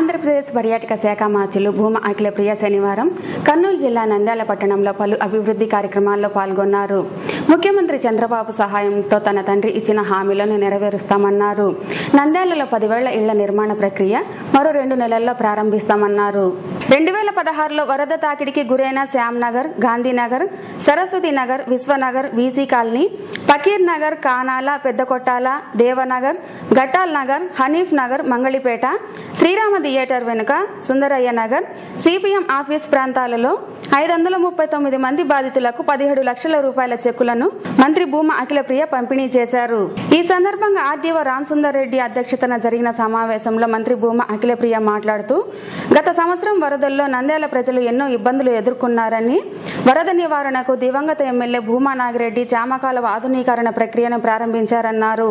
ఆంధ్రప్రదేశ్ పర్యాటక శాఖ మాత్రులు భూమ అఖిలప్రియ శనివారం కర్నూలు జిల్లా నంద్యాల పట్టణంలో పలు అభివృద్ధి కార్యక్రమాల్లో పాల్గొన్నారు. ముఖ్యమంత్రి చంద్రబాబు సహాయంతో తన తండ్రి ఇచ్చిన హామీలను నెరవేరుస్తామన్నారు. నంద్యాలలో పదివేల ఇళ్ళ నిర్మాణ ప్రక్రియ మరో రెండు నెలల్లో ప్రారంభిస్తామన్నారు. రెండు వేల పదహారులో వరద తాకిడికి గురైన శ్యాంనగర్ గాంధీనగర్ సరస్వతి నగర్ విశ్వనగర్ బీసీ కాలనీ పకీర్ నగర్ కానాల పెద్దకొట్టాల దేవనగర్ గట్టాల్ నగర్ హనీఫ్ నగర్ మంగళిపేట శ్రీరామది థియేటర్ వెనుక సుందరయ్య నగర్ సిపిఎం ఆఫీస్ ప్రాంతాలలో ఐదు వందల ముప్పై తొమ్మిది మంది బాధితులకు పదిహేడు లక్షల రూపాయల చెక్కులను మంత్రి భూమా అఖిలప్రియ పంపిణీ చేశారు. ఈ సందర్భంగా ఆర్డీఓ రామసుందర్ రెడ్డి అధ్యక్షతన జరిగిన సమావేశంలో మంత్రి భూమా అఖిలప్రియ మాట్లాడుతూ గత సంవత్సరం వరదల్లో నంద్యాల ప్రజలు ఎన్నో ఇబ్బందులు ఎదుర్కొన్నారని వరద నివారణకు దివంగత ఎమ్మెల్యే భూమా నాగిరెడ్డి చామకాలవ ఆధునీకరణ ప్రక్రియను ప్రారంభించారన్నారు.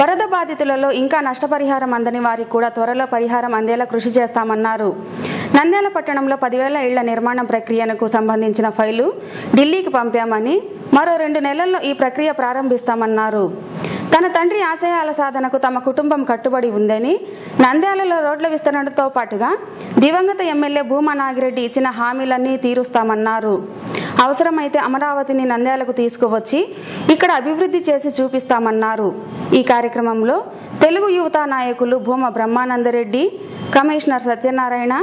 వరద బాధితులలో ఇంకా నష్టపరిహారం అందని వారికి కూడా త్వరలో పరిహారం అందేలా కృషి చేస్తామన్నారు. నంద్యాల పట్టణంలో పదివేల ఇళ్ళ నిర్మాణం ప్రక్రియకు సంబంధించిన ఫైలు ఢిల్లీకి పంపామని మరో రెండు నెలల్లో ఈ ప్రక్రియ ప్రారంభిస్తామన్నారు. తన తండ్రి ఆశయాల సాధనకు తమ కుటుంబం కట్టుబడి ఉందని నంద్యాలలో రోడ్ల విస్తరణతో పాటుగా దివంగత ఎమ్మెల్యే భూమా నాగిరెడ్డి ఇచ్చిన హామీలన్నీ తీరుస్తామన్నారు. అవసరమైతే అమరావతిని నంద్యాలకు తీసుకువచ్చి ఇక్కడ అభివృద్ధి చేసి చూపిస్తామన్నారు. ఈ కార్యక్రమంలో తెలుగు యువత నాయకులు భూమ బ్రహ్మానందరెడ్డి కమిషనర్ సత్యనారాయణ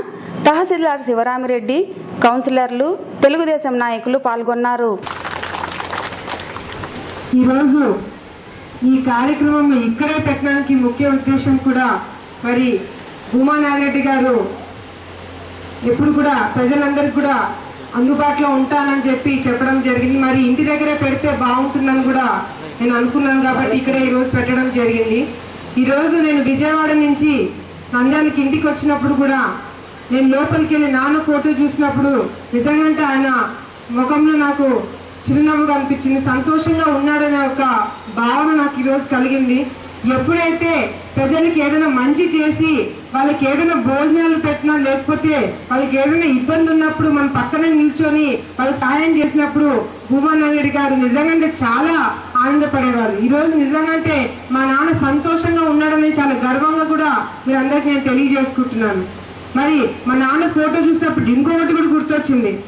తహసీల్దార్ శివరామిరెడ్డి కౌన్సిలర్లు తెలుగుదేశం నాయకులు పాల్గొన్నారు. ఈరోజు ఈ కార్యక్రమం ఇక్కడే పెట్టడానికి ముఖ్య ఉద్దేశం కూడా మరి భూమా నాగరెడ్డి గారు ఎప్పుడు కూడా ప్రజలందరికీ కూడా అందుబాటులో ఉంటానని చెప్పి చెప్పడం జరిగింది. మరి ఇంటి దగ్గరే పెడితే బాగుంటుందని కూడా నేను అనుకున్నాను కాబట్టి ఇక్కడే ఈరోజు పెట్టడం జరిగింది. ఈరోజు నేను విజయవాడ నుంచి నంద్యాలకి ఇంటికి వచ్చినప్పుడు కూడా నేను లోపలికి వెళ్ళి నాన్న ఫోటో చూసినప్పుడు నిజంగా ఆయన ముఖంలో నాకు చిరునవ్వుగా అనిపించింది. సంతోషంగా ఉన్నాడనే ఒక భావన నాకు ఈరోజు కలిగింది. ఎప్పుడైతే ప్రజలకి ఏదైనా మంచి చేసి వాళ్ళకి ఏదైనా భోజనాలు పెట్టినా లేకపోతే వాళ్ళకి ఏదైనా ఇబ్బంది ఉన్నప్పుడు మనం పక్కనే నిల్చొని వాళ్ళకి సహాయం చేసినప్పుడు భూమా గారు నిజంగా చాలా ఆనందపడేవారు. ఈరోజు రోజు అంటే మా నాన్న సంతోషంగా ఉన్నాడని చాలా గర్వంగా కూడా మీరందరికీ నేను తెలియజేసుకుంటున్నాను. మరి మా నాన్న ఫోటో చూసినప్పుడు ఇంకొకటి కూడా గుర్తొచ్చింది.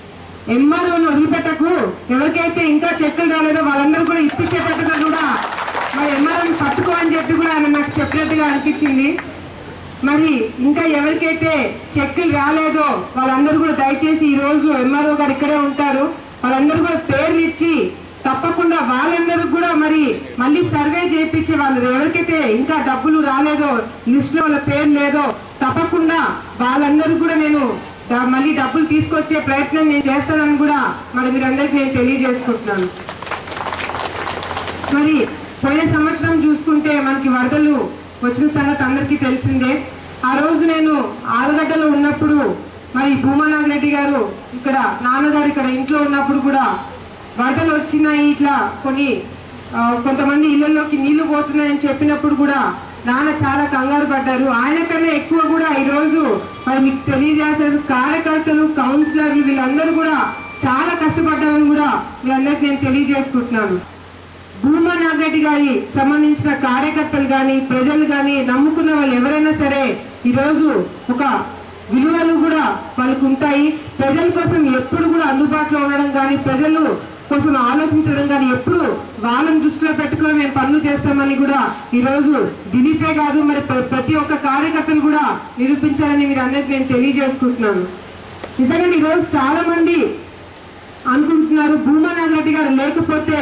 ఎంఆర్ఓని వదిలిపెట్టకు. ఎవరికైతే ఇంకా చెక్కులు రాలేదో వాళ్ళందరూ కూడా ఇప్పించేటట్టుగా కూడా మరి ఎంఆర్ఓని పట్టుకో అని చెప్పి కూడా ఆయన నాకు చెప్పినట్టుగా అనిపించింది. మరి ఇంకా ఎవరికైతే చెక్కులు రాలేదో వాళ్ళందరూ కూడా దయచేసి ఈ రోజు ఎంఆర్ఓ గారు ఇక్కడే ఉంటారు. వాళ్ళందరూ కూడా పేర్లు ఇచ్చి తప్పకుండా వాళ్ళందరూ కూడా మరి మళ్ళీ సర్వే చేయించి వాళ్ళు. ఎవరికైతే ఇంకా డబ్బులు రాలేదో లిస్ట్లో వాళ్ళ పేరు లేదో తప్పకుండా వాళ్ళందరూ కూడా నేను మళ్ళీ డబ్బులు తీసుకొచ్చే ప్రయత్నం నేను చేస్తానని కూడా మరి మీరందరికీ నేను తెలియజేసుకుంటున్నాను. మరి పోయిన సంవత్సరం చూసుకుంటే మనకి వరదలు వచ్చిన సంగతి అందరికీ తెలిసిందే. ఆ రోజు నేను ఆలుగడ్డలో ఉన్నప్పుడు మరి భూమానాగిరెడ్డి గారు ఇక్కడ నాన్నగారు ఇక్కడ ఇంట్లో ఉన్నప్పుడు కూడా వరదలు వచ్చినాయి ఇట్లా కొన్ని కొంతమంది ఇళ్ళలోకి నీళ్ళు పోతున్నాయని చెప్పినప్పుడు కూడా నాన్న చాలా కంగారు పడ్డారు. ఆయన కన్నా ఎక్కువ కూడా ఈరోజు మరి మీకు తెలియజేశారు కార్యకర్తలు కౌన్సిలర్లు వీళ్ళందరూ కూడా చాలా కష్టపడ్డారని కూడా వీళ్ళందరికీ నేను తెలియజేసుకుంటున్నాను. భూమా నాగరెడ్డి గారి సంబంధించిన కార్యకర్తలు కానీ ప్రజలు కానీ నమ్ముకున్న వాళ్ళు ఎవరైనా సరే ఈరోజు ఒక విలువలు కూడా వాళ్ళకు ఉంటాయి. ప్రజల కోసం ఎప్పుడు కూడా అందుబాటులో ఉండడం కానీ ప్రజలు కోసం ఆలోచించడం కానీ ఎప్పుడు వాళ్ళని దృష్టిలో పెట్టుకొని మేము పనులు చేస్తామని కూడా ఈరోజు దిలీపే కాదు మరి ప్రతి ఒక్క కార్యకర్తలు కూడా నిరూపించాలని మీరు అందరికి నేను తెలియజేసుకుంటున్నాను. నిజంగా ఈరోజు చాలా మంది అనుకుంటున్నారు భూమా నాగరెడ్డి గారు లేకపోతే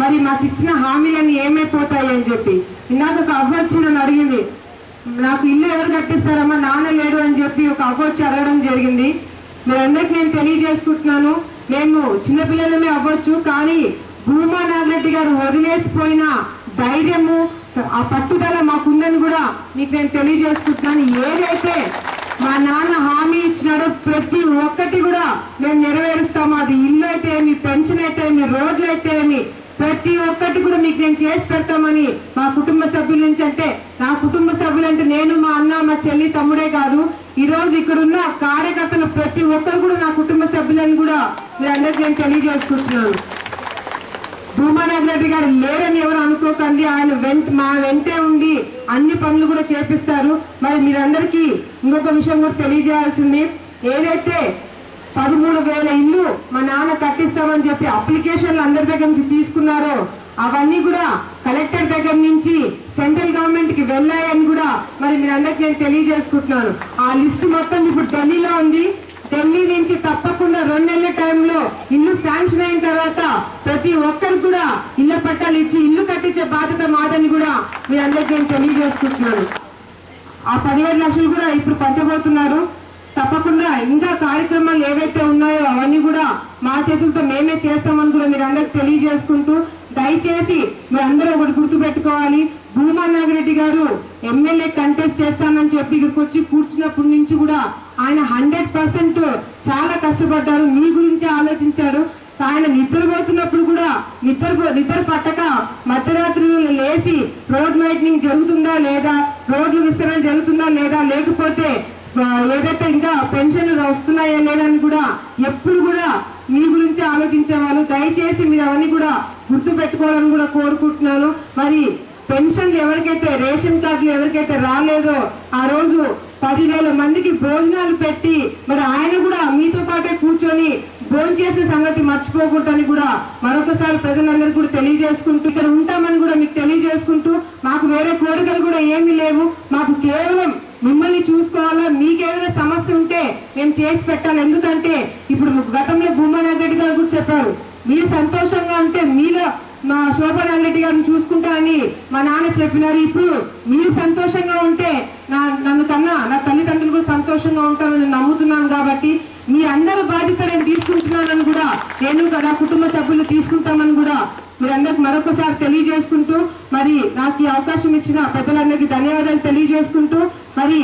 మరి మాకు ఇచ్చిన హామీలన్నీ ఏమైపోతాయి అని చెప్పి. ఇందాక ఒక అవ్వచ్చు నన్ను అడిగింది నాకు ఇల్లు ఎవరు కట్టిస్తారమ్మా? నాన్న లేడు అని చెప్పి ఒక అవ్వచ్చు అడగడం జరిగింది. మీరందరికి నేను తెలియజేసుకుంటున్నాను. మేము చిన్నపిల్లలమే అవ్వచ్చు కానీ భూమా నాగరెడ్డి గారు వదిలేసిపోయిన ధైర్యము ఆ పట్టుదల మాకుందని కూడా మీకు నేను తెలియజేసుకుంటున్నాను. ఏదైతే మా నాన్న హామీ ఇచ్చినాడో ప్రతి ఒక్కటి కూడా మేము నెరవేరుస్తాము. అది ఇల్లు అయితే ఏమి పెన్షన్ అయితే ఏమి రోడ్లు అయితే ఏమి ప్రతి ఒక్కటి కూడా మీకు నేను చేసి పెడతామని మా కుటుంబ సభ్యుల నుంచి అంటే నా కుటుంబ సభ్యులంటే నేను మా అన్న మా చెల్లి తమ్ముడే కాదు. ఈ రోజు ఇక్కడున్న కార్యకర్తలు ప్రతి ఒక్కరు కూడా నా కుటుంబ సభ్యులని కూడా మీరు అందరికి నేను తెలియజేసుకుంటున్నాను. భూమానాథ్ రెడ్డి గారు లేరని ఎవరు అనుకోకండి. ఆయన వెంట మా వెంటే ఉండి అన్ని పనులు కూడా చేపిస్తారు. మరి మీరందరికీ ఇంకొక విషయం కూడా తెలియజేయాల్సింది. ఏదైతే పదమూడు వేల ఇల్లు మా నాన్న కట్టిస్తామని చెప్పి అప్లికేషన్లు అందరి దగ్గర నుంచి తీసుకున్నారో అవన్నీ కూడా కలెక్టర్ దగ్గర నుంచి సెంట్రల్ గవర్నమెంట్కి వెళ్ళాయని కూడా మరి మీరందరికి నేను తెలియజేసుకుంటున్నాను. ఆ లిస్ట్ మొత్తం ఇప్పుడు ఢిల్లీలో ఉంది. ఢిల్లీ నుంచి తప్పకుండా రెండు నెలల టైంలో ఇల్లు శాంక్షన్ అయిన తర్వాత ప్రతి ఒక్కరు కూడా ఇళ్ళ పట్టాలు ఇచ్చి ఇల్లు కట్టించే బాధ్యత మాదని కూడా మీరందరికి నేను తెలియజేసుకుంటున్నాను. ఆ పదిహేడు లక్షలు కూడా ఇప్పుడు పంచబోతున్నారు. తప్పకుండా ఇంకా కార్యక్రమాలు ఏవైతే ఉన్నాయో అవన్నీ కూడా మా చేతులతో మేమే చేస్తామని కూడా మీరు అందరికి తెలియజేసుకుంటూ దయచేసి మీరు అందరూ ఒకటి గుర్తు పెట్టుకోవాలి భూమా నాగిరెడ్డి గారు ఎమ్మెల్యే కంటెస్ట్ చేస్తానని చెప్పి ఇక్కడికి వచ్చి కూర్చున్నప్పటి నుంచి కూడా ఆయన హండ్రెడ్ పర్సెంట్ చాలా కష్టపడ్డారు. మీ గురించి ఆలోచించారు ఆయన నిద్రపోతున్నప్పుడు కూడా నిద్ర నిద్ర పట్టక మధ్యరాత్రులు లేచి రోడ్ వైట్నింగ్ జరుగుతుందా లేదా? రోడ్లు విస్తరణ జరుగుతుందా లేదా? లేకపోతే ఏదైతే ఇంకా పెన్షన్లు వస్తున్నాయా లేదని కూడా ఎప్పుడు కూడా మీ గురించి ఆలోచించేవాళ్ళు దయచేసి మీరు అవన్నీ కూడా గుర్తు పెట్టుకోవాలని కూడా కోరుకుంటున్నాను. మరి పెన్షన్లు ఎవరికైతే రేషన్ కార్డులు ఎవరికైతే రాలేదో ఆ రోజు పదివేల మందికి భోజనాలు పెట్టి మరి ఆయన కూడా మీతో పాటే కూర్చొని భోజనం చేసే సంగతి మర్చిపోకూడదని కూడా మరొకసారి ప్రజలందరూ కూడా తెలియజేసుకుంటూ ఇక్కడ ఉంటామని కూడా మీకు తెలియజేసుకుంటూ మాకు వేరే కోరికలు కూడా ఏమీ లేవు. మాకు కేవలం మిమ్మల్ని చూసుకోవాలా? మీకేమైనా సమస్య ఉంటే మేము చేసి పెట్టాలి. ఎందుకంటే ఇప్పుడు గతంలో భూమనాథ్ గారు కూడా చెప్పారు మీరు సంతోషంగా ఉంటే మీలో మా శోభనాథ్ రెడ్డి గారిని చూసుకుంటారని మా నాన్న చెప్పినారు. ఇప్పుడు మీరు సంతోషంగా ఉంటే నా నన్ను కన్నా నా తల్లిదండ్రులు కూడా సంతోషంగా ఉంటారని నమ్ముతున్నాను కాబట్టి మీ అందరి బాధ్యత నేను తీసుకుంటున్నానని కూడా నేను కూడా కుటుంబ సభ్యులు తీసుకుంటామని కూడా మీరందరికి మరొకసారి తెలియజేసుకుంటూ మరి నాకు ఈ అవకాశం ఇచ్చిన పెద్దలందరికీ ధన్యవాదాలు తెలియజేసుకుంటూ మరి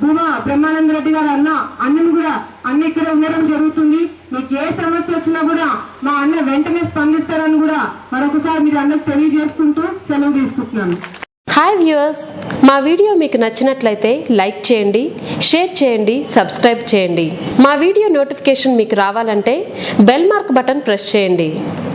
భూమా బ్రహ్మానంద రెడ్డి గారు అన్న అన్నను కూడా అన్న ఇక్కడ ఉండడం జరుగుతుంది. మీకు ఏ సమస్య వచ్చినా కూడా మా అన్న వెంటనే స్పందిస్తారని కూడా మరొకసారి మీరు అందరికి తెలియజేసుకుంటూ సెలవు తీసుకుంటున్నాను. హాయ్ వ్యూయర్స్ మా వీడియో మీకు నచ్చినట్లయితే లైక్ చేయండి షేర్ చేయండి సబ్స్క్రైబ్ చేయండి. మా వీడియో నోటిఫికేషన్ మీకు రావాలంటే బెల్ మార్క్ బటన్ ప్రెస్ చేయండి.